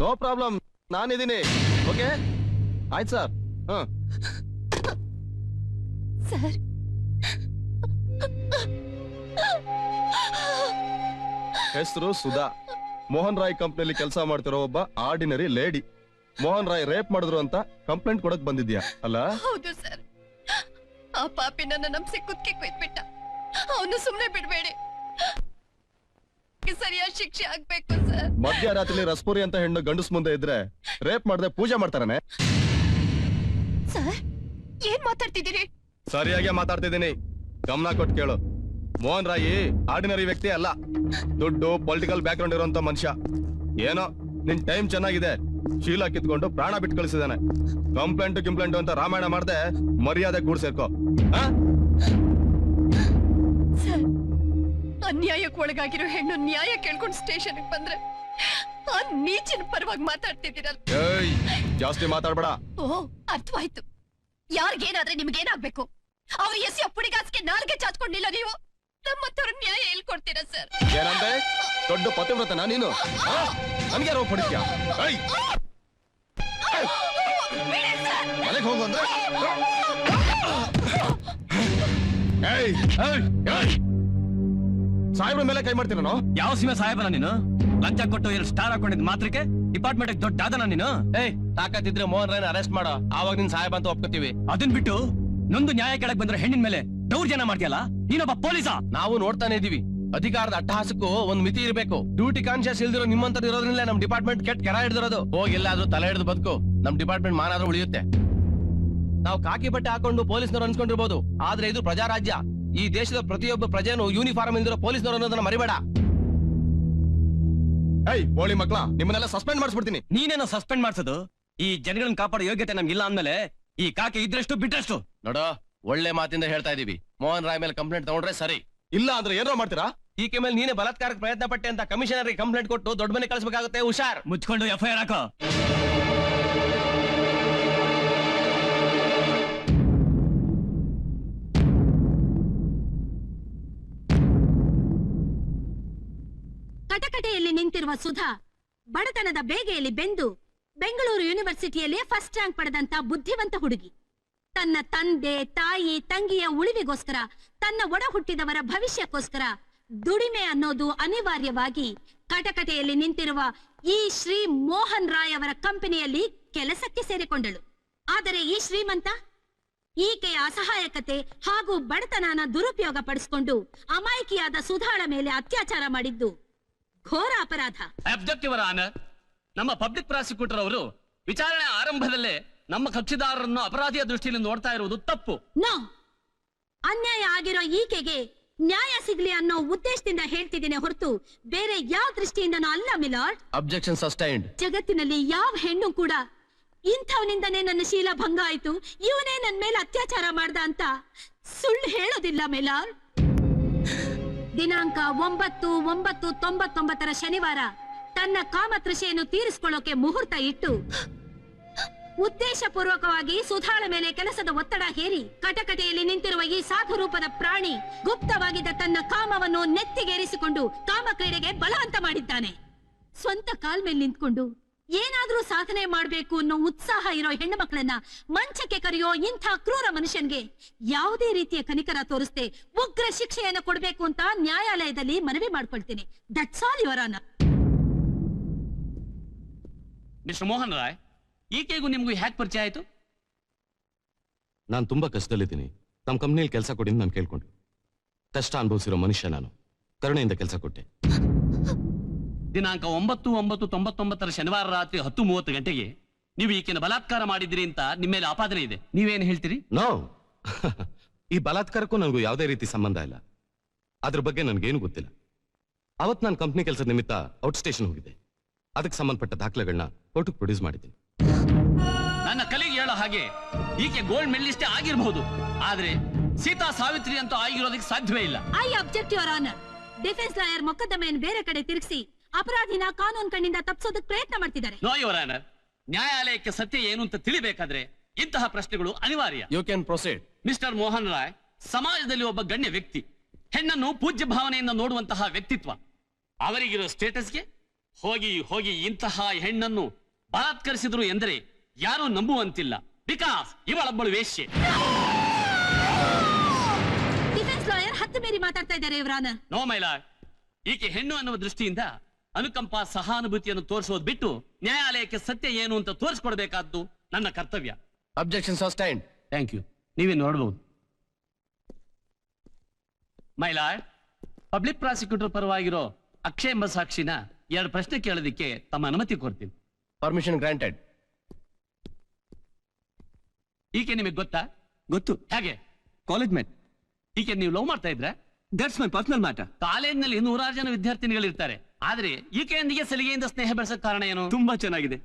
No problem ನಾನಿದ್ದೀನಿ. Okay ಆಯ್ತು sir ಹಾ ಸರ್ ಹೆಸರು ಸುಧಾ. ಮೋಹನ್ ರಾಯ್ ಕಂಪ್ನಿಯಲ್ಲಿ ಕೆಲಸ ಮಾಡ್ತಿರೋ ಒಬ್ಬ ordinary lady Mohan Rai rape ಮಾಡಿದ್ರು ಅಂತ ಕಂಪ್ಲೇಂಟ್ ಕೊಡಕ್ ಬಂದಿದ್ಯಾ? ಅಲ್ಲ? ಹೌದು ಸರ್ ಆ ಪಾಪಿ ನನ್ನ ನಂಬಿಸಿ ಕುದ್ಕೆ ಕೊಯ್ದ್ಬಿಟ್ಟ. ಅವನು ಸುಮ್ಮನೆ ಬಿಡ್ಬೇಡಿ. ಸರಿಯಾದ ಶಿಕ್ಷೆ ಆಗ್ಬೇಕು ಸರ್. ಮಧ್ಯರಾತ್ರಿ ರಸ್ಪುರಿ ಅಂತ ಹೆಣ್ಣು ಗಂಡಸ್ ಮುಂದೆ ಇದ್ರೆ ರೇಪ್ ಮಾಡದೆ ಪೂಜೆ ಮಾಡ್ತಾರನೆ? ಸರ್ ಏನ್ ಮಾತಾಡ್ತಿದ್ದೀರಿ? ಸರಿಯಾಗಿ ಮಾತಾಡ್ತಿದ್ದೀನಿ. ಗಮನ ಕೊಟ್ಟು ಕೇಳು. ಮೋಹನ್ ರಾಯಿ ಆರ್ಡಿನರಿ ವ್ಯಕ್ತಿ ಅಲ್ಲ. ದುಡ್ಡು ಪೊಲಿಟಿಕಲ್ ಬ್ಯಾಕ್ ಗ್ರೌಂಡ್ ಇರುವಂತ ಮನುಷ್ಯ. ಏನೋ ನಿನ್ ಟೈಮ್ ಚೆನ್ನಾಗಿದೆ. ಶೀಲ ಕಿತ್ಕೊಂಡು ಪ್ರಾಣ ಬಿಟ್ಟು ಕಳಿಸಿದಾನೆ. ಕಂಪ್ಲೇಂಟ್ ಗಿಂಪ್ಲೇಂಟ್ ಅಂತ ರಾಮಾಯಣ ಮಾಡದೆ ಮರ್ಯಾದೆ ಕೂಡ ಸೇರ್ಕೋ. ಅನ್ಯಾಯಕ್ಕೆ ಒಳಗಾಗಿರೋ ಹೆಣ್ಣು ನ್ಯಾಯ ಕೇಳ್ಕೊಂಡು ಸ್ಟೇಷನ್ ಬಂದ್ರೆ ಆ ನೀಚಿನ ಪರವಾಗಿ ಮಾತಾಡ್ತಿದ್ದೀರಲ್ಲ. ಏಯ್ ಜಾಸ್ತಿ ಮಾತಾಡ್ಬೇಡ. ಓ ಅರ್ಥವಾಯ್ತು. ಯಾರಿಗೇನಾದ್ರೆ ನಿಮ್ಗೇನಾಗ್ಬೇಕು? ಅವ್ರ ಎಸಿ ಅಪ್ಪುಡಿಗಾಸ್ಗೆ ನಾಲ್ಗೆ ಚಾಚ್ಕೊಂಡಿಲ್ಲ ನೀವು ನಮ್ಮತ್ತವ್ರ ನ್ಯಾಯ ಹೇಳ್ಕೊಡ್ತೀರಾ ಕೊಡ್ತೀರಾ ಸರ್? ಏನಂದೆ ದೊಡ್ಡ ಪತಿವ್ರತನ ನೀನು? ನನ್ಗೆ ಯಾರೋ ಏಯ್! ಮನೆಗೆ ಹೋಗು ಅಂದ್ರೆ? ಏಯ್ ಏಯ್ ಏಯ್! ಸಾಹೇಬ್ರ ಮೇಲೆ ಕೈ ಮಾಡ್ತೀರನೋ ಯಾವ ಸಿಮೆ ಸಾಹೇಬನ ನೀನು? ಲಂಚ ಕೊಟ್ಟು ಎರಡು ಸ್ಟಾರ್ ಹಾಕೊಂಡಿದ್ ಮಾತ್ರಕ್ಕೆ ಡಿಪಾರ್ಟ್ಮೆಂಟ್ ದೊಡ್ಡ ಆದನ ನೀನು? ಏಯ್ ತಾಕತ್ತಿದ್ರೆ ಮೋಹನ್ ರಾಯ್ ಅರೆಸ್ಟ್ ಮಾಡೋ. ಆವಾಗ ನಿನ್ ಸಾಹೇಬ್ ಅಂತ ಒಪ್ಕೋತೀವಿ. ಅದನ್ ಬಿಟ್ಟು ನೊಂದು ನ್ಯಾಯ ಕೆಳಗ್ ಬಂದ್ರೆ ಹೆಣ್ಣಿನ ಮೇಲೆ ದೌರ್ಜನ್ಯ ಮಾಡ್ತೀಯಲ್ಲ? ನೀನೊಬ್ಬ ಪೊಲೀಸ? ನಾವು ನೋಡ್ತಾನೆ ಇದೀವಿ. ಅಧಿಕಾರದ ಅಟ್ಟಹಾಸಕ್ಕೂ ಒಂದ್ ಮಿತಿ ಇರಬೇಕು. ಡ್ಯೂಟಿ ಕಾನ್ಶಿಯಸ್ ಇಲ್ದಿರೋ ನಿಮ್ಮಂತರ ಇರೋದ್ರಿಂದ ನಮ್ ಡಿಪಾರ್ಟ್ಮೆಂಟ್ ಕೆಟ್ಟ ಕೆರ ಹಿಡಿದಿರೋದು. ಹೋಗಿ ಆದ್ರೂ ತಲೆ ಹಿಡಿದು ಬದುಕು. ನಮ್ ಡಿಪಾರ್ಟ್ಮೆಂಟ್ ಮಾನಾದ್ರೂ ಉಳಿಯುತ್ತೆ. ನಾವು ಕಾಕಿ ಬಟ್ಟೆ ಹಾಕೊಂಡು ಪೊಲೀಸ್ನವ್ರು ಅನ್ಸ್ಕೊಂಡಿರ್ಬೋದು. ಆದ್ರೆ ಇದು ಪ್ರಜಾರಾಜ್ಯ. ಈ ದೇಶದ ಪ್ರತಿಯೊಬ್ಬ ಪ್ರಜೆಯನ್ನು ಯೂನಿಫಾರ್ಮ್ ಇಂದಿರೋ ಪೊಲೀಸ್ನವರು ಅನ್ನೋದನ್ನ ಮರಿಬೇಡ. ಏಯ್ ಬೋಳಿ ಮಕ್ಳ ನಿಮ್ಮನ್ನೆಲ್ಲ ಸಸ್ಪೆಂಡ್ ಮಾಡಿಸ್ಬಿಡ್ತೀನಿ. ನೀನೇನ ಸಸ್ಪೆಂಡ್ ಮಾಡ್ಸೋದು? ಈ ಜನಗಳನ್ನ ಕಾಪಾಡೋ ಯೋಗ್ಯತೆ ನಮ್ಗಿಲ್ಲ ಅಂದ್ಮೇಲೆ ಈ ಕಾಕೆ ಇದ್ರಷ್ಟು ಬಿಟ್ಟಷ್ಟು ನೋಡೋ ಒಳ್ಳೆ ಮಾತಿಂದ ಹೇಳ್ತಾ ಇದೀವಿ. ಮೋಹನ್ ರಾಯ್ ಮೇಲೆ ಕಂಪ್ಲೇಂಟ್ ತಗೊಂಡ್ರೆ ಸರಿ. ಇಲ್ಲ ಅಂದ್ರೆ ಏನೋ ಮಾಡ್ತೀರಾ? ಈಕೆ ಮೇಲೆ ನೀನೇ ಬಲಾತ್ಕಾರಕ್ಕೆ ಪ್ರಯತ್ನ ಪಟ್ಟೆ ಅಂತ ಕಮಿಷನರ್ ಕಂಪ್ಲೇಂಟ್ ಕೊಟ್ಟು ದೊಡ್ಡ ಮನೆ ಕಳಿಸಬೇಕಾಗುತ್ತೆ ಹುಷಾರ್. ಮುಚ್ಕೊಂಡು ಎಫ್ಐಆರ್ ಹಾಕೋ. ಕಟಕಟೆಯಲ್ಲಿ ನಿಂತಿರುವ ಸುಧಾ ಬಡತನದ ಬೇಗೆಯಲ್ಲಿ ಬೆಂದು ಬೆಂಗಳೂರು ಯೂನಿವರ್ಸಿಟಿಯಲ್ಲಿ ಫಸ್ಟ್ ರ್ಯಾಂಕ್ ಪಡೆದಂತ ಬುದ್ಧಿವಂತ ಹುಡುಗಿ. ತನ್ನ ತಂದೆ, ತಾಯಿ, ತಂಗಿಯ ಉಳಿವಿಗೋಸ್ಕರ, ತನ್ನ ಒಡ ಹುಟ್ಟಿದವರ ಭವಿಷ್ಯಕ್ಕೋಸ್ಕರ ದುಡಿಮೆ ಅನ್ನೋದು ಅನಿವಾರ್ಯವಾಗಿ ಕಟಕಟೆಯಲ್ಲಿ ನಿಂತಿರುವ ಈ ಶ್ರೀ ಮೋಹನ್ ರಾಯ್ ಅವರ ಕಂಪನಿಯಲ್ಲಿ ಕೆಲಸಕ್ಕೆ ಸೇರಿಕೊಂಡಳು. ಆದರೆ ಈ ಶ್ರೀಮಂತ ಈಕೆಯ ಅಸಹಾಯಕತೆ ಹಾಗೂ ಬಡತನನ ದುರುಪಯೋಗ ಪಡಿಸಿಕೊಂಡು ಅಮಾಯಕಿಯಾದ ಸುಧಾಳ ಮೇಲೆ ಅತ್ಯಾಚಾರ ಮಾಡಿದ್ದು ಘೋರ ಅಪರಾಧ. ಅಬ್ಜೆಕ್ಟಿವ್ ಆನರ್ ನಮ್ಮ ಪಬ್ಲಿಕ್ ಪ್ರಾಸಿಕ್ಯೂಟರ್ ಅವರು ವಿಚಾರಣೆ ಆರಂಭದಲ್ಲೇ ನಮ್ಮ ಕಕ್ಷಿದಾರರನ್ನು ಅಪರಾಧಿಯ ದೃಷ್ಟಿಯಲ್ಲಿ ನೋಡ್ತಾ ಇರುವುದು ತಪ್ಪು. ನೋ. ಅನ್ಯಾಯ ಆಗಿರೋ ಈಕೆಗೆ ನ್ಯಾಯ ಸಿಗ್ಲಿ ಅನ್ನೋ ಉದ್ದೇಶದಿಂದ ಹೇಳ್ತಿದ್ದೇನೆ ಹೊರತು ಬೇರೆ ಯಾವ ದೃಷ್ಟಿಯಿಂದನೂ ಅಲ್ಲ ಮಿಲಾರ್ಡ್. ಅಬ್ಜೆಕ್ಷನ್ ಸಸ್ಟೈನ್ಡ್ ಜಗತ್ತಿನಲ್ಲಿ ಯಾವ ಹೆಣ್ಣು ಕೂಡ ಇಂಥವನಿಂದನೇ ನನ್ನ ಶೀಲ ಭಂಗ ಆಯ್ತು ಇವನೇ ನನ್ನ ಮೇಲೆ ಅತ್ಯಾಚಾರ ಮಾಡ್ದ ಅಂತ ಸುಳ್ಳು ಹೇಳೋದಿಲ್ಲ ಮಿಲಾರ್ಡ್. ದಿನಾಂಕ ಒಂಬತ್ತು ಒಂಬತ್ತು, ತೊಂಬತ್ತೊಂಬತ್ತರ ಶನಿವಾರ. ತನ್ನ ಕಾಮತೃಷೆಯನ್ನು ತೀರಿಸಿಕೊಳ್ಳೋಕೆ ಮುಹೂರ್ತ ಇಟ್ಟು, ಉದ್ದೇಶಪೂರ್ವಕವಾಗಿ ಸುಧಾಳ ಮೇಲೆ ಕೆಲಸದ ಒತ್ತಡ ಹೇರಿ, ಕಟಕಟೆಯಲ್ಲಿ ನಿಂತಿರುವ ಈ ಸಾಧು ರೂಪದ ಪ್ರಾಣಿ ಗುಪ್ತವಾಗಿದ್ದ ತನ್ನ ಕಾಮವನ್ನು ನೆತ್ತಿಗೇರಿಸಿಕೊಂಡು ಕಾಮ ಕ್ರೀಡೆಗೆ ಬಲವಂತ ಮಾಡಿದ್ದಾನೆ. ಸ್ವಂತ ಕಾಲ್ ಮೇಲೆ ನಿಂತ್ಕೊಂಡು ಏನಾದ್ರೂ ಸಾಧನೆ ಮಾಡ್ಬೇಕು ಅನ್ನೋ ಉತ್ಸಾಹ ಇರೋ ಹೆಣ್ಣು ಮಕ್ಕಳನ್ನ ಮಂಚಕ್ಕೆ ಕರೆಯೋ ಇಂಥ ಕ್ರೂರ ಮನುಷ್ಯನ್ಗೆ ಯಾವುದೇ ರೀತಿಯ ಕನಿಕರ ತೋರಿಸದೆ ಉಗ್ರ ಶಿಕ್ಷೆಯನ್ನು ಕೊಡ್ಬೇಕು ಅಂತ ನ್ಯಾಯಾಲಯದಲ್ಲಿ ಮನವಿ ಮಾಡ್ಕೊಳ್ತೀನಿ. That's all your honour mister Mohan Rai ಈಕೆಗೂ ನಿಮ್ಗೂ ಹ್ಯಾಕ್ ಪರಿಚಯ ಆಯ್ತು? ನಾನು ತುಂಬಾ ಕಷ್ಟದಲ್ಲಿದ್ದೀನಿ. ತಮ್ಮ ಕಂಪ್ನಿಯಲ್ಲಿ ಕೆಲಸ ಕೊಡಿ ಅಂತ ನಾನು ಕೇಳ್ಕೊಂಡು ಕಷ್ಟ ಅನುಭವಿಸಿರೋ ಮನುಷ್ಯ ನಾನು. ಕರುಣೆಯಿಂದ ಕೆಲಸ ಕೊಟ್ಟೆ. ದಿನಾಂಕ ಒಂಬತ್ತು ಒಂಬತ್ತು ತೊಂಬತ್ತೊಂಬತ್ತರ ಶನಿವಾರ ರಾತ್ರಿ ಹತ್ತು ಮೂವತ್ತು ಗಂಟೆಗೆ ನೀವು ಈಕೆನ ಬಲಾತ್ಕಾರ ಮಾಡಿದ್ರಿ ಅಂತ ನಿಮ್ಮ ಮೇಲೆ ಆಪಾದನೆ ಇದೆ. ನೀವೇನು ಹೇಳ್ತೀರಿ? ನೋ. ಈ ಬಲಾತ್ಕಾರಕ್ಕೂ ನನಗೂ ಯಾವುದೇ ರೀತಿ ಸಂಬಂಧ ಇಲ್ಲ. ಅದ್ರ ಬಗ್ಗೆ ನನಗೇನು ಗೊತ್ತಿಲ್ಲ. ಅವತ್ತು ನಾನು ಕಂಪ್ನಿ ಕೆಲಸದ ನಿಮಿತ್ತ ಔಟ್ ಸ್ಟೇಷನ್ ಹೋಗಿದ್ದೆ. ಅದಕ್ಕೆ ಸಂಬಂಧಪಟ್ಟ ದಾಖಲೆಗಳನ್ನ ಕೋರ್ಟಿಗೆ ಪ್ರೊಡ್ಯೂಸ್ ಮಾಡಿದ್ದೀನಿ. ನನ್ನ ಕಲಿಗೆ ಹೇಳೋ ಹಾಗೆ ಈಕೆ ಗೋಲ್ಡ್ ಮೆಡಲಿಸ್ಟೇ ಆಗಿರಬಹುದು ಆದ್ರೆ ಸೀತಾ ಸಾವಿತ್ರಿ ಅಂತ ಆಗಿರೋದಕ್ಕೆ ಸಾಧ್ಯವೇ ಇಲ್ಲ. I object your honour defence lawyer ಮೊಕದ್ದಮೆಯನ್ನು ಬೇರೆ ಕಡೆ ತಿರುಗಿಸಿ ಅಪರಾಧಿನ ಕಾನೂನು ಕಣ್ಣಿಂದ ತಪ್ಪಿಸೋದಕ್ಕೆ ಪ್ರಯತ್ನ ಮಾಡ್ತಿದ್ದಾರೆ. ನೋ ಯುವರ್ ಆನರ್ ನ್ಯಾಯಾಲಯಕ್ಕೆ ಸತ್ಯ ಏನು ಅಂತ ತಿಳಿಬೇಕಾದ್ರೆ ಇಂತಹ ಪ್ರಶ್ನೆಗಳು ಅನಿವಾರ್ಯ. You can proceed mister Mohan Rai ಸಮಾಜದಲ್ಲಿ ಒಬ್ಬ ಗಣ್ಯ ವ್ಯಕ್ತಿ ಹೆಣ್ಣನ್ನು ಪೂಜ್ಯ ಭಾವನೆಯಿಂದ ನೋಡುವಂತಹ ವ್ಯಕ್ತಿತ್ವ. ಅವರಿಗಿರೋ ಸ್ಟೇಟಸ್ಗೆ ಹೋಗಿ ಹೋಗಿ ಇಂತಹ ಹೆಣ್ಣನ್ನು ಬಲಾತ್ಕರಿಸಿದ್ರು ಎಂದರೆ ಯಾರೂ ನಂಬುವಂತಿಲ್ಲ. ಬಿಕಾಸ್ ಇವಳೊಬ್ಬಳು ವೇಶ್ಯೆ. ಡಿಫೆನ್ಸ್ ಲಾಯರ್ ಹತ್ತು ಮೇರಿ ಮಾತಾಡ್ತಾ ಇದ್ದಾರೆ ಇವರಾನ ನೋ ಮೈಲಾ ಈಕೆ ಹೆಣ್ಣು ಅನ್ನುವ ದೃಷ್ಟಿಯಿಂದ ಅನುಕಂಪ ಸಹಾನುಭೂತಿಯನ್ನು ತೋರಿಸೋದು ಬಿಟ್ಟು ನ್ಯಾಯಾಲಯಕ್ಕೆ ಸತ್ಯ ಏನು ಅಂತ ತೋರಿಸ್ಕೊಡ್ಬೇಕಾದ್ದು ನನ್ನ ಕರ್ತವ್ಯ. ಅಬ್ಜೆಕ್ಷನ್ ಸಸ್ಟೈನ್ ಥ್ಯಾಂಕ್ ಯು ನೀವೇ ನೋಡಬಹುದು ಮೈಲಾಡ್ ಪಬ್ಲಿಕ್ ಪ್ರಾಸಿಕ್ಯೂಟರ್ ಪರವಾಗಿರೋ ಅಕ್ಷಯ್ ಎಂಬ ಸಾಕ್ಷಿನ ಎರಡು ಪ್ರಶ್ನೆ ಕೇಳೋದಕ್ಕೆ ತಮ್ಮ ಅನುಮತಿ ಕೋರ್ತೀನಿ ಪರ್ಮಿಷನ್ ಗ್ರಾಂಟೆಡ್ ಈಕೆ ನಿಮಗೆ ಗೊತ್ತಾ? ಗೊತ್ತು. ಹೇಗೆ? ಕಾಲೇಜ್ ಮೇಟ್ ಈಕೆ ನೀವು ಲವ್ ಮಾಡ್ತಾ ಇದ್ರೆ? ದಟ್ಸ್ ಮೈ ಪರ್ಸನಲ್ ಮ್ಯಾಟರ್ ಕಾಲೇಜಿನಲ್ಲಿ ನೂರಾರು ಜನ ವಿದ್ಯಾರ್ಥಿನಿಗಳಿರ್ತಾರೆ. ಆದ್ರೆ ಈಕೆಯೊಂದಿಗೆ ಸಲಿಗೆಯಿಂದ ಸ್ನೇಹ ಬೆಳೆಸಕ್ ಕಾರಣ ಏನು? ತುಂಬಾ ಚೆನ್ನಾಗಿದೆ.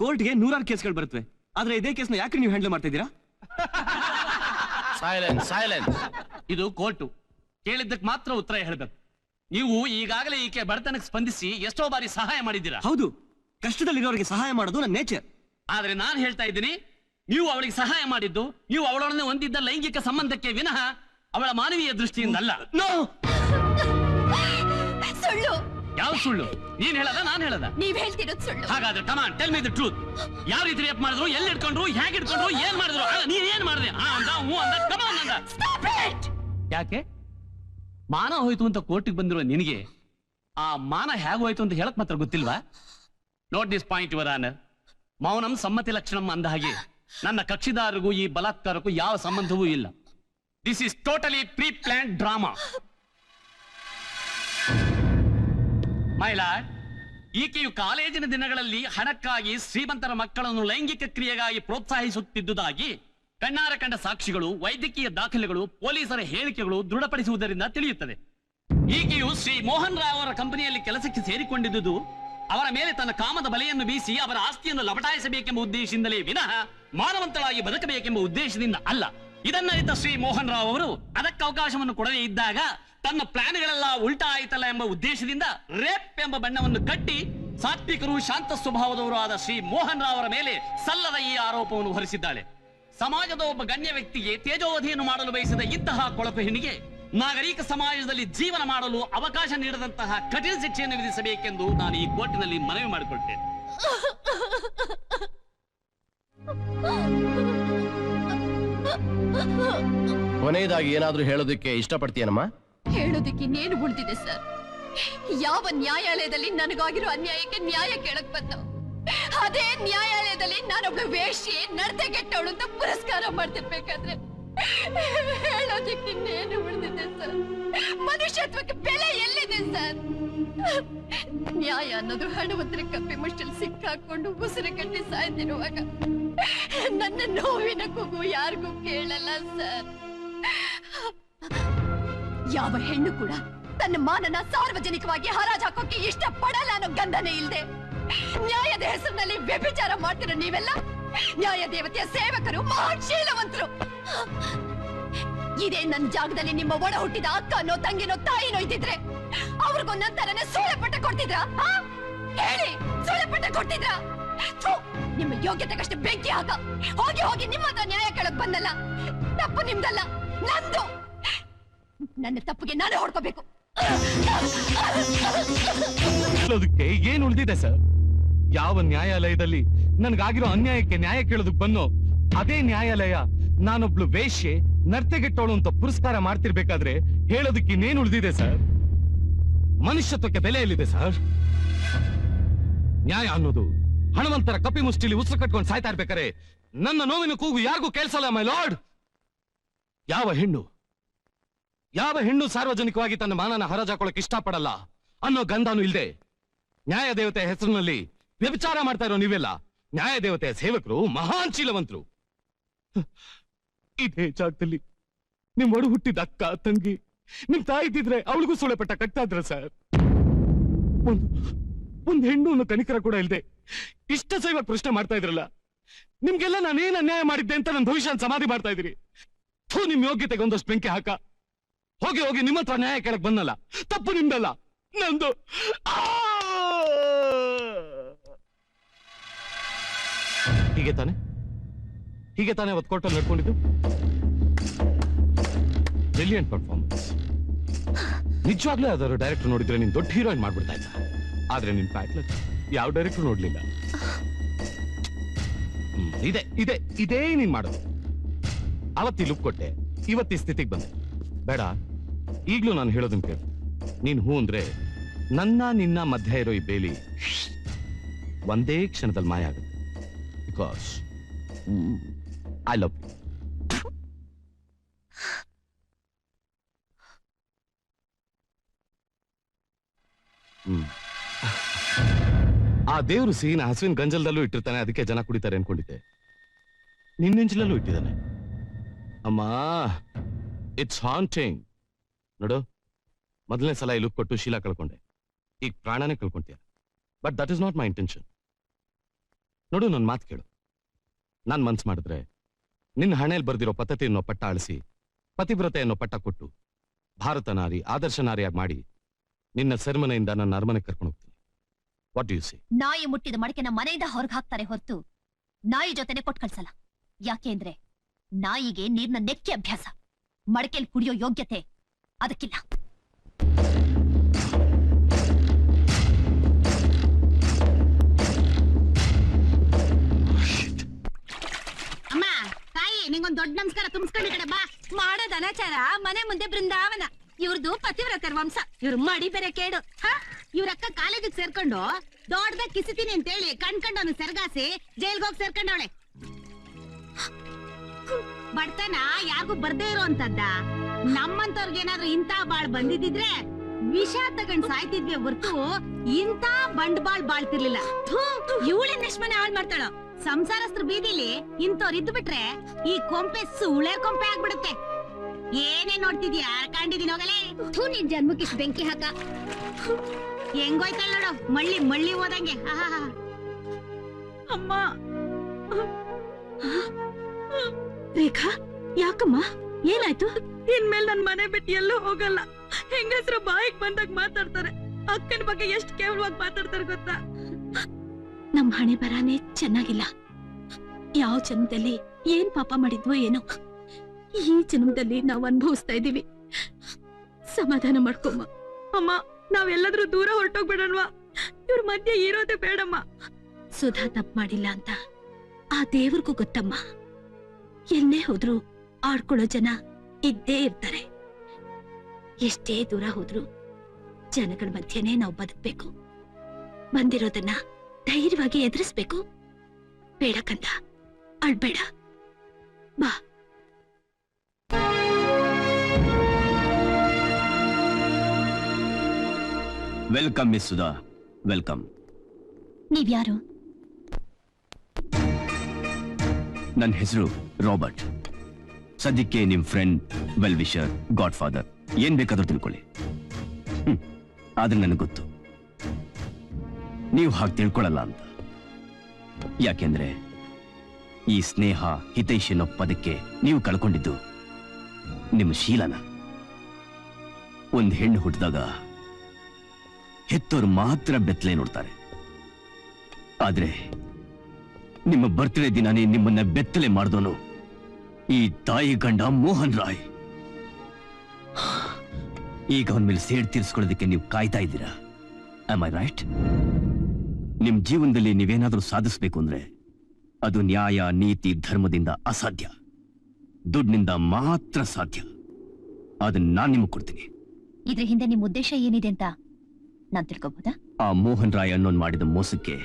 ಕೋರ್ಟ್ಗೆ ನೂರಾರು ಕೇಸ್ಗಳು ಬರುತ್ತವೆ ಆದ್ರೆ ಇದೇ ಕೇಸ್ನ ಯಾಕೆ ನೀವು ಹ್ಯಾಂಡಲ್ ಮಾಡ್ತಾ ಇದ್ದೀರಾ ಸೈಲೆನ್ಸ್ ಸೈಲೆನ್ಸ್ ಇದು ಕೋರ್ಟು. ಕೇಳಿದ್ದಕ್ಕೆ ಮಾತ್ರ ಉತ್ತರ ಹೇಳಬೇಕು. ನೀವು ಈಗಾಗಲೇ ಈಕೆ ಬಡತನಕ್ಕೆ ಸ್ಪಂದಿಸಿ ಎಷ್ಟೋ ಬಾರಿ ಸಹಾಯ ಮಾಡಿದ್ದೀರಾ? ಹೌದು. ಕಷ್ಟದಲ್ಲಿರೋರಿಗೆ ಸಹಾಯ ಮಾಡೋದು ನನ್ನ ನೇಚರ್. ಆದ್ರೆ ನಾನು ಹೇಳ್ತಾ ಇದ್ದೀನಿ ನೀವು ಅವಳಿಗೆ ಸಹಾಯ ಮಾಡಿದ್ದು ನೀವು ಅವಳೊಡನೆ ಹೊಂದಿದ್ದ ಲೈಂಗಿಕ ಸಂಬಂಧಕ್ಕೆ ವಿನಃ ಅವಳ ಮಾನವೀಯ ದೃಷ್ಟಿಯಿಂದ ಅಲ್ಲ ನೋ! ಸುಳ್ಳು. ಯಾವ ಸುಳ್ಳು? ನೀನ್ ಹೇಳದ ನಾನು ಹೇಳದ? ನೀವ್ ಹೇಳ್ತಿರೋದು ಸುಳ್ಳು. ಹಾಗಾದ್ರೆ come on tell me the truth ಯಾವ ರೀತಿ ರೇಪ್ ಮಾಡಿದ್ರು ಎಲ್ಲಿ ಇಟ್ಕೊಂಡ್ರು ಹೇಗೆ ಇಟ್ಕೊಂಡ್ರು ಏನ್ ಮಾಡಿದ್ರು? ನೀನ್ ಏನ್ ಮಾಡಿದೆ? ಆ ಅಂದ ಹೂ ಅಂದ ಕಮಾನ್ ಅಂದ. ಯಾಕೆ? ಮಾನ ಹೋಯ್ತು ಅಂತ ಕೋರ್ಟಿಗೆ ಬಂದಿರೋ ನಿನಗೆ ಆ ಮಾನ ಹೇಗೆ ಹೋಯ್ತು ಅಂತ ಹೇಳಕ್ ಮಾತ್ರ ಗೊತ್ತಿಲ್ವಾ? Note this point your honour ಮೌನಂ ಸಮ್ಮತಿ ಲಕ್ಷಣಂ ಅಂದ ಹಾಗೆ ನನ್ನ ಕಕ್ಷಿದಾರರಿಗೂ ಈ ಬಲಾತ್ಕಾರಕ್ಕೂ ಯಾವ ಸಂಬಂಧವೂ ಇಲ್ಲ. This is totally pre plan drama my lord ಈಕೆಯು ಕಾಲೇಜಿನ ದಿನಗಳಲ್ಲಿ ಹಣಕ್ಕಾಗಿ ಶ್ರೀಮಂತರ ಮಕ್ಕಳನ್ನು ಲೈಂಗಿಕ ಕ್ರಿಯೆಗಾಗಿ ಪ್ರೋತ್ಸಾಹಿಸುತ್ತಿದ್ದುದಾಗಿ ಕಣ್ಣಾರ ಕಂಡ ಸಾಕ್ಷಿಗಳು, ವೈದ್ಯಕೀಯ ದಾಖಲೆಗಳು, ಪೊಲೀಸರ ಹೇಳಿಕೆಗಳು ದೃಢಪಡಿಸುವುದರಿಂದ ತಿಳಿಯುತ್ತದೆ. ಈಕೆಯು ಶ್ರೀ ಮೋಹನ್ ರಾವ್ ಅವರ ಕಂಪನಿಯಲ್ಲಿ ಕೆಲಸಕ್ಕೆ ಸೇರಿಕೊಂಡಿದ್ದುದು, ಅವರ ಮೇಲೆ ತನ್ನ ಕಾಮದ ಬಲೆಯನ್ನು ಬೀಸಿ ಅವರ ಆಸ್ತಿಯನ್ನು ಲಪಟಾಯಿಸಬೇಕೆಂಬ ಉದ್ದೇಶದಿಂದಲೇ ವಿನಃ ಮಾನವಂತಳಾಗಿ ಬದುಕಬೇಕೆಂಬ ಉದ್ದೇಶದಿಂದ ಅಲ್ಲ. ಇದನ್ನರಿತ ಶ್ರೀ ಮೋಹನ್ ರಾವ್ ಅವರು ಅದಕ್ಕೆ ಅವಕಾಶವನ್ನು ಕೊಡದೇ ಇದ್ದಾಗ ತನ್ನ ಪ್ಲಾನ್ಗಳೆಲ್ಲ ಉಲ್ಟಾ ಆಯ್ತಲ್ಲ ಎಂಬ ಉದ್ದೇಶದಿಂದ ರೇಪ್ ಎಂಬ ಬಣ್ಣವನ್ನು ಕಟ್ಟಿ ಸಾತ್ವಿಕರು ಶಾಂತ ಸ್ವಭಾವದವರು ಆದ ಶ್ರೀ ಮೋಹನ್ ರಾವ್ ಅವರ ಮೇಲೆ ಸಲ್ಲದ ಈ ಆರೋಪವನ್ನು ಹೊರಿಸಿದ್ದಾಳೆ. ಸಮಾಜದ ಒಬ್ಬ ಗಣ್ಯ ವ್ಯಕ್ತಿಗೆ ತೇಜೋವಧಿಯನ್ನು ಮಾಡಲು ಬಯಸಿದ ಇಂತಹ ಕೊಳಕು ಹೆಣ್ಣಿಗೆ ನಾಗರಿಕ ಸಮಾಜದಲ್ಲಿ ಜೀವನ ಮಾಡಲು ಅವಕಾಶ ನೀಡದಂತಹ ಕಠಿಣ ಶಿಕ್ಷೆಯನ್ನು ವಿಧಿಸಬೇಕೆಂದು ನಾನು ಈ ಕೋರ್ಟಿನಲ್ಲಿ ಮನವಿ ಮಾಡಿಕೊಳ್ತೇನೆ ಕೊನೆಯದಾಗಿ ಏನಾದ್ರೂ ಹೇಳೋದಕ್ಕೆ ಇಷ್ಟಪಡ್ತೀಯನಮ್ಮ? ಹೇಳೋದಕ್ಕೆ ಇನ್ನೇನು ಉಳಿದಿದೆ, ಸರ್? ಯಾವ ನ್ಯಾಯಾಲಯದಲ್ಲಿ ನನಗಾಗಿರೋ ಅನ್ಯಾಯಕ್ಕೆ ನ್ಯಾಯ ಕೇಳಕ್ ಬಂದ, ಅದೇ ನ್ಯಾಯಾಲಯದಲ್ಲಿ ನಾನೊಬ್ಳು ವೇಷಿ ನಡತೆ ಕೆಟ್ಟವಳು ಅಂತ ಪುರಸ್ಕಾರ ಮಾಡ್ತಿರ್ಬೇಕಾದ್ರೆ ಹೇಳೋದಕ್ಕೆ ಇನ್ನೇನು ಉಳಿದಿದೆ, ಸರ್? ಮನುಷ್ಯತ್ವಕ್ಕೆ ಬೆಲೆ ಎಲ್ಲಿದೆ, ಸರ್? ನ್ಯಾಯ ಅನ್ನೋದು ಹಣವಂತರ ಕಪ್ಪಿ ಮುಷ್ಟಲ್ಲಿ ಸಿಕ್ಕಾಕೊಂಡು ಉಸಿರು ಕಟ್ಟಿ ಸಾಯ್ತಿರುವಾಗ ನನ್ನ ನೋವಿನ ಕೂಗು ಯಾರಿಗೂ ಕೇಳಲ್ಲ, ಸರ್. ಯಾವ ಹೆಣ್ಣು ಕೂಡ ತನ್ನ ಮಾನನ ಸಾರ್ವಜನಿಕವಾಗಿ ಹರಾಜ್ ಹಾಕೋಕೆ ಇಷ್ಟ ಪಡಲ್ಲ ಅನ್ನೋ ಗಂಧನೆ ಇಲ್ಲದೆ ನ್ಯಾಯದ ಹೆಸರಿನಲ್ಲಿ ವ್ಯಭಿಚಾರ ಮಾಡ್ತೀರ ನೀವೆಲ್ಲ ನ್ಯಾಯ ದೇವತೆಯ ಸೇವಕರು, ಮಹಾಶೀಲವಂತರು. ಇದೇ ನನ್ನ ಜಾಗದಲ್ಲಿ ನಿಮ್ಮ ಒಡ ಹುಟ್ಟಿದ ಅಕ್ಕನೋ ತಂಗಿನೋ ತಾಯಿನೋ ಇದ್ದಿದ್ರೆ ಅವ್ರಿಗೂ ನಂತರನೇ ಸೂಳೆ ಪಟ್ಟ ಕೊಡ್ತಿದ್ರಾ? ಹೇಳಿ ಸೂಳೆ ಪಟ್ಟ ಕೊಡ್ತಿದ್ರಾ ಯೋಗ್ಯತೆಗಷ್ಟು ಬೆಂಕಿ ಹಾಕ. ಹೋಗಿ ಹೋಗಿ ನಿಮ್ಮ ಹತ್ರ ನ್ಯಾಯ ಕೇಳಕ್ ಬಂದಲ್ಲ. ತಪ್ಪು ನಿಮ್ದಲ್ಲ. ನಂದು. ನನ್ನ ತಪ್ಪಿಗೆ ನಾನೇ ಹೊಡ್ಕೋಬೇಕು. ಅದಕ್ಕೆ ಏನ್ ಉಳಿದಿದೆ ಸರ್ ಯಾವ ನ್ಯಾಯಾಲಯದಲ್ಲಿ ನನ್ಗಾಗಿರೋ ಅನ್ಯಾಯಕ್ಕೆ ನ್ಯಾಯ ಕೇಳೋದಕ್ ಬನ್ನೋ ಅದೇ ನ್ಯಾಯಾಲಯ ನಾನೊಬ್ಳು ವೇಶ್ಯೆ ನರ್ತೆಗೆಟ್ಟೋಳು ಅಂತ ಪುರಸ್ಕಾರ ಮಾಡ್ತಿರ್ಬೇಕಾದ್ರೆ ಹೇಳೋದಕ್ಕೆ ಇನ್ನೇನು ಉಳಿದಿದೆ ಸರ್ ಮನುಷ್ಯತ್ವಕ್ಕೆ ಬೆಲೆ ಎಲ್ಲಿದೆ ಸರ್ ನ್ಯಾಯ ಅನ್ನೋದು ಹಣವಂತರ ಕಪಿ ಮುಷ್ಟಿಲಿ ಉಸಿರು ಕಟ್ಕೊಂಡು ಸಾಯ್ತಾ ಇರ್ಬೇಕಾರೆ ನನ್ನ ನೋವಿನ ಕೂಗು ಯಾರಿಗೂ ಕೇಳಿಸಲ್ಲ ಮೈ ಲಾರ್ಡ್ ಯಾವ ಹೆಣ್ಣು? ಯಾವ ಹೆಣ್ಣು ಸಾರ್ವಜನಿಕವಾಗಿ ತನ್ನ ಮಾನನ ಹರಾಜಾಕೊಳ್ಳಕ್ಕೆ ಇಷ್ಟಪಡಲ್ಲ ಅನ್ನೋ ಗಂಧಾನು ಇಲ್ಲದೆ ನ್ಯಾಯ ದೇವತೆಯ ಹೆಸರಿನಲ್ಲಿ ವ್ಯಭಿಚಾರ ಮಾಡ್ತಾ ಇರೋ ನೀವೆಲ್ಲ ನ್ಯಾಯ ದೇವತೆಯ ಸೇವಕರು, ಮಹಾನ್ ಶೀಲವಂತರು. ಇದೇ ಜಾಗದಲ್ಲಿ ನಿಮ್ ಒಡು ಹುಟ್ಟಿದ ಅಕ್ಕ, ತಂಗಿ, ನಿಮ್ ತಾಯಿ ಇದ್ದಿದ್ರೆ ಅವಳಿಗೂ ಸುಳೆ ಪಟ್ಟ ಕಟ್ತಾ ಇದ್ರ ಸರ್ ಒಂದು ಒಂದ್ ಹೆಣ್ಣು ಕನಿಕರ ಕೂಡ ಇಲ್ದೆ ಇಷ್ಟ ಸೈವಾಗ ಪ್ರಶ್ನೆ ಮಾಡ್ತಾ ಇದ್ರಲ್ಲ. ನಿಮ್ಗೆಲ್ಲ ನಾನೇನ್ ಅನ್ಯಾಯ ಮಾಡಿದ್ದೆ ಅಂತ ನನ್ನ ಭವಿಷ್ಯ ಸಮಾಧಿ ಮಾಡ್ತಾ ಇದ್ರಿ ಥೂ, ನಿಮ್ ಯೋಗ್ಯತೆಗೆ ಒಂದಷ್ಟು ಬೆಂಕಿ ಹಾಕ. ಹೋಗಿ ಹೋಗಿ, ನಿಮ್ಮ ಹತ್ರ ನ್ಯಾಯ ಕೇಳಕ್ ಬಂದಲ್ಲ ತಪ್ಪು ನಿಮ್ದಲ್ಲ. ನಂದು! ಹೀಗೆ ತಾನೆ? ಹೀಗೆ ತಾನೆ ಅವತ್ ಕೋರ್ಟಲ್ಲಿ ನಡ್ಕೊಂಡಿದ್ದು? ಬ್ರಿಲಿಯಂಟ್ ಪರ್ಫಾರ್ಮೆನ್ಸ್ ನಿಜವಾಗ್ಲೂ ಯಾವ್ದಾದ್ರು ಡೈರೆಕ್ಟರ್ ನೋಡಿದ್ರೆ ನೀನ್ ದೊಡ್ಡ ಹೀರೋಯಿನ್ ಮಾಡ್ಬಿಡ್ತಾ ಇದ್ದ? ಆದ್ರೆ ನಿನ್ ಪ್ಯಾಟ್ಲಕ್ ಯಾವ ಡೈರೆಕ್ಟರ್ ನೋಡ್ಲಿಲ್ಲ? ಇದೆ ಇದೆ, ಇದೇ ನೀನ್ ಮಾಡೋದು. ಅವತ್ತಿ ಲುಕ್ ಕೊಟ್ಟೆ, ಇವತ್ತಿ ಸ್ಥಿತಿಗೆ ಬಂದೆ. ಬೇಡ, ಈಗ್ಲೂ ನಾನು ಹೇಳೋದನ್ ಕೇಳು. ನೀನ್ ಹೂ ಅಂದ್ರೆ ನನ್ನ ನಿನ್ನ ಮಧ್ಯ ಇರೋ ಈ ಬೇಲಿ ಒಂದೇ ಕ್ಷಣದಲ್ಲಿ ಮಾಯ ಆಗುತ್ತೆ. Because I love hmm. ದೇವ್ರು ಸಿಹಿನ ಹಸುವಿನ ಗಂಜಲದಲ್ಲೂ ಇಟ್ಟಿರ್ತಾನೆ, ಅದಕ್ಕೆ ಜನ ಕುಡಿತಾರೆ ಅನ್ಕೊಂಡಿದ್ದೆ. ನಿನ್ನೆಂಜಲಲ್ಲೂ ಇಟ್ಟಿದ್ದಾನೆ? ಅಮ್ಮ ಇಟ್ಸ್ ಹಾಂಟಿಂಗ್ ನೋಡು, ಮೊದಲನೇ ಸಲ ಈ ಲುಕ್ ಕೊಟ್ಟು ಶೀಲ ಕಳ್ಕೊಂಡೆ. ಈಗ ಪ್ರಾಣನೇ ಕಳ್ಕೊಂತೀಯ. But that is not my intention ನೋಡು ನನ್ನ ಮಾತು ಕೇಳು. ನಾನು ಮನ್ಸು ಮಾಡಿದ್ರೆ ನಿನ್ನ ಹಣೆಯಲ್ಲಿ ಬರ್ದಿರೋ ಪದ್ಧತಿ ಅನ್ನೋ ಪಟ್ಟ ಅಳಿಸಿ ಪತಿವ್ರತೆ ಅನ್ನೋ ಪಟ್ಟ ಕೊಟ್ಟು, ಭಾರತ ನಾರಿ, ಆದರ್ಶ ನಾರಿಯಾಗಿ ಮಾಡಿ, ನಿನ್ನ ಸೆರೆಮನೆಯಿಂದ ನನ್ನ ಅರಮನೆ ಕರ್ಕೊಂಡು ಹೋಗ್ತೀನಿ. ವಾಟ್ ಯು ಸಿ ನಾಯಿ ಮುಟ್ಟಿದ ಮಡಕೆನ ಮನೆಯಿಂದ ಹೊರಗೆ ಹಾಕ್ತಾರೆ ಹೊರತು ನಾಯಿ ಜೊತೆನೆ ಕೊಟ್ ಕಳ್ಸಲ್ಲ. ಯಾಕೆಂದ್ರೆ ನಾಯಿಗೆ ನೀರ್ನ ನೆಕ್ಕಿ ಅಭ್ಯಾಸ. ಮಡಕೆಲ್ ಕುಡಿಯೋ ಯೋಗ್ಯತೆ ಅದಕ್ಕಿಲ್ಲ. ಅಮ್ಮ ತಾಯಿ ನಿಂಗೊಂದ್ ದೊಡ್ಡ ನಮಸ್ಕಾರ ತುಂಬಿಸ್ಕೊಂಡು ಕಡೆ ಬಾ. ಮಾಡೋದ್ ಅನಾಚಾರ ಮನೆ ಮುಂದೆ ಬೃಂದಾವನ. ಇವ್ರದ್ದು ಪತಿವ್ರತರ ವಂಶ. ಇವ್ರ ಮಡಿ ಬೇರೆ ಕೇಡು. ಹಾ? ಇವ್ರ ಅಕ್ಕ ಕಾಲೇಜಿಗೆ ಸೇರ್ಕೊಂಡು ದೊಡ್ಡದಾಗ ಕಿಸಿತೀನಿ ಅಂತ ಹೇಳಿ ಅವನು ಸೆರಗಾಸಿ ಜೈಲ್ಗೆ ಹೋಗಿ ಸೇರ್ಕೊಂಡವಳೆ. ಬಡತನ ಯಾರಿಗೂ ಬರ್ದೇ ಇರೋ ಅಂತದ್ದ ನಮ್ಮಂತವ್ರಿಗೇನಾದ್ರೂ ಇಂತ ಬಾಳ್ ಬಂದಿದ್ರೆ ವಿಷ ತಗೊಂಡ್ ಸಾಯ್ತಿದ್ವಿ ಹೊರ್ತು ಇಂತ ಬಂಡ್ಬಾಳ್ ಬಾಳ್ತಿರ್ಲಿಲ್ಲ. ಇವಳಿನ ಮನೆ ಹಾಳ್ ಮಾಡ್ತಾಳ. ಸಂಸಾರಸ್ತ್ರ ಬೀದಿಲಿ ಇಂಥವ್ರು ಇದ್ದು ಬಿಟ್ರೆ ಈ ಕೊಂಪೆ ಸುಳೆ ಕೊಂಪೆ ಆಗ್ಬಿಡುತ್ತೆ. ಏನೇ ನೋಡ್ತಿದ್ಯಾ? ಕಂಡಿದೀನಿ ಹೋಗಲೇ. ಥೂ ನಿನ್ ಜನ್ಮಕ್ಕೆ ಬೆಂಕಿ ಹಾಕ. ಹೆಂಗೋಯ್ತಾಳ ನೋಡು ಮಳ್ಳಿ ಮಳ್ಳಿ ಹೋದಂಗೆ. ಆಹಾಹಾ. ಅಮ್ಮ. ರೇಖಾ ಯಾಕಮ್ಮ? ಏನಾಯ್ತು? ಇನ್ಮೇಲೆ ನನ್ ಮನೆ ಬಿಟ್ಟು ಎಲ್ಲೂ ಹೋಗಲ್ಲ. ಹೆಂಗಸ್ರ ಬಾಯಿಗೆ ಬಂದಾಗ ಮಾತಾಡ್ತಾರೆ. ಅಕ್ಕನ ಬಗ್ಗೆ ಎಷ್ಟು ಕೇವಲವಾಗಿ ಮಾತಾಡ್ತಾರೆ ಗೊತ್ತಾ? ನಮ್ ಹಣೆ ಬರಾನೇ ಚೆನ್ನಾಗಿಲ್ಲ. ಯಾವ ಜನ್ಮದಲ್ಲಿ ಏನ್ ಪಾಪ ಮಾಡಿದ್ವೋ ಏನೋ. ಈ ಜನ್ಮದಲ್ಲಿ ನಾವ್ ಅನುಭವಿಸ್ತಾ ಇದೀವಿ ಸಮಾಧಾನ ಮಾಡ್ಕೊಮ್ಮ. ಅಮ್ಮ ನಾವೆಲ್ಲಾದ್ರೂ ದೂರ ಹೊರಟೋಗ್ಬಿಡಣ್ವಾ ಇವ್ರ ಮಧ್ಯೆ ಇರೋದೇ ಬೇಡಮ್ಮ. ಸುಧಾ ತಪ್ಪು ಮಾಡಿಲ್ಲ ಅಂತ ಆ ದೇವ್ರಿಗೂ ಗೊತ್ತಮ್ಮ. ಎಲ್ಲೇ ಹೋದ್ರು ಆಡ್ಕೊಳ್ಳೋ ಜನ ಇದ್ದೇ ಇರ್ತಾರೆ. ಎಷ್ಟೇ ದೂರ ಹೋದ್ರು ಜನಗಳ ಮಧ್ಯನೇ ನಾವು ಬದುಕ್ಬೇಕು. ಬಂದಿರೋದನ್ನ ಧೈರ್ಯವಾಗಿ ಎದುರಿಸ್ಬೇಕು. ಬೇಡ ಕಂದ ಅಳ್ಬೇಡ. ಬಾ. ವೆಲ್ಕಮ್ ಮಿಸ್ ಸುಧಾ ವೆಲ್ಕಮ್ ನೀವ್ಯಾರು? ನನ್ನ ಹೆಸರು ರಾಬರ್ಟ್. ಸದ್ಯಕ್ಕೆ ನಿಮ್ friend well wisher godfather ಏನ್ ಬೇಕಾದ್ರೂ ತಿಳ್ಕೊಳ್ಳಿ. ಆದ್ರೆ ನನಗೆ ಗೊತ್ತು. ನೀವು ಹಾಗೆ ತಿಳ್ಕೊಳ್ಳಲ್ಲ ಅಂತ. ಯಾಕೆಂದ್ರೆ ಈ ಸ್ನೇಹ ಹಿತೈಷಿ ಅನ್ನೋ ಪದಕ್ಕೆ ನೀವು ಕಳ್ಕೊಂಡಿದ್ದು ನಿಮ್ಮ ಶೀಲನ. ಒಂದು ಹೆಣ್ಣು ಹುಟ್ಟಿದಾಗ ಹೆತ್ತೋರು ಮಾತ್ರ ಬೆತ್ತಲೆ ನೋಡ್ತಾರೆ. ಆದ್ರೆ ನಿಮ್ಮ ಬರ್ತ್ಡೇ ದಿನಾನೇ ನಿಮ್ಮನ್ನ ಬೆತ್ತಲೆ ಮಾಡಿದವನು ಈ ತಾಯಿ ಗಂಡ ಮೋಹನ್ ರಾಯ್. ಈಗ ಅವನ ಮೇಲೆ ಸೇಡ್ ತೀರಿಸ್ಕೊಳ್ಳೋದಕ್ಕೆ ನೀವು ಕಾಯ್ತಾ ಇದ್ದೀರಾ? ಐ ರೈಟ್ ನಿಮ್ ಜೀವನದಲ್ಲಿ ನೀವೇನಾದ್ರೂ ಸಾಧಿಸ್ಬೇಕು ಅಂದ್ರೆ ಅದು ನ್ಯಾಯ, ನೀತಿ, ಧರ್ಮದಿಂದ ಅಸಾಧ್ಯ. ದುಡ್ಡಿನಿಂದ ಮಾತ್ರ ಸಾಧ್ಯ. ಅದನ್ನ ನಾನು ನಿಮಗೆ ಕೊಡ್ತೀನಿ. ಇದ್ರ ಹಿಂದೆ ನಿಮ್ಮ ಉದ್ದೇಶ ಏನಿದೆ ಅಂತ ನಾನ್ ತಿಳ್ಕೊಬಹುದಾ ಆ ಮೋಹನ್ ರಾಯ್ ಅನ್ನೋನ್ ಮಾಡಿದ ಮೋಸಕ್ಕೆ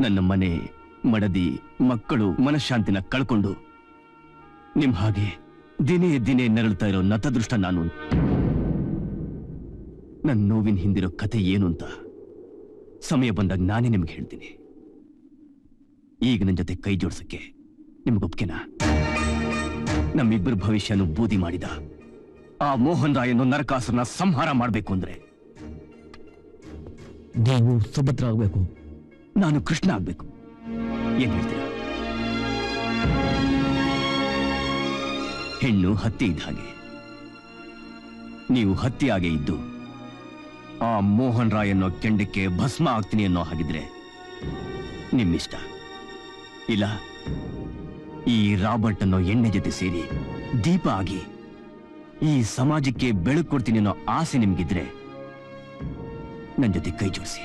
ನನ್ನ ಮನೆ, ಮಡದಿ, ಮಕ್ಕಳು ಮನಃಶಾಂತಿನ ಕಳ್ಕೊಂಡು ನಿಮ್ ಹಾಗೆ ದಿನೇ ದಿನೇ ನರಳ್ತಾ ಇರೋ ನತದೃಷ್ಟ ನಾನು. ನನ್ನ ನೋವಿನ ಹಿಂದಿರೋ ಕತೆ ಏನು ಅಂತ ಸಮಯ ಬಂದಾಗ ನಾನೇ ನಿಮ್ಗೆ ಹೇಳ್ತೀನಿ. ಈಗ ನನ್ನ ಜೊತೆ ಕೈ ಜೋಡ್ಸಕ್ಕೆ ನಿಮ್ಗೊಪ್ಕೆನಾ? ನಮ್ಮಿಬ್ಬರ ಭವಿಷ್ಯನು ಬೂದಿ ಮಾಡಿದ ಆ ಮೋಹನ್ ರಾಯನ್ನು ನರಕಾಸುರನ ಸಂಹಾರ ಮಾಡಬೇಕು ಅಂದ್ರೆ ನೀವು ಸುಭದ್ರ ಆಗಬೇಕು ನಾನು ಕೃಷ್ಣ ಆಗಬೇಕು ಏನ್ ಹೇಳ್ತೀರಾ? ಹೆಣ್ಣು ಹತ್ತಿ ಇದ್ದ ಹಾಗೆ. ನೀವು ಹತ್ತಿಯಾಗೆ ಇದ್ದು, ಆ ಮೋಹನ್ ರಾಯ್ ಅನ್ನೋ ಕೆಂಡಕ್ಕೆ ಭಸ್ಮ ಆಗ್ತೀನಿ ಅನ್ನೋ ಹಾಗಿದ್ರೆ ನಿಮ್ಮಿಷ್ಟ? ಇಲ್ಲ, ಈ ರಾಬರ್ಟ್ ಅನ್ನೋ ಎಣ್ಣೆ ಜೊತೆ ಸೇರಿ ದೀಪ ಆಗಿ ಈ ಸಮಾಜಕ್ಕೆ ಬೆಳಕು ಕೊಡ್ತೀನಿ ಅನ್ನೋ ಆಸೆ ನಿಮ್ಗಿದ್ರೆ ನನ್ನ ಜೊತೆ ಕೈ ಜೋಡಿಸಿ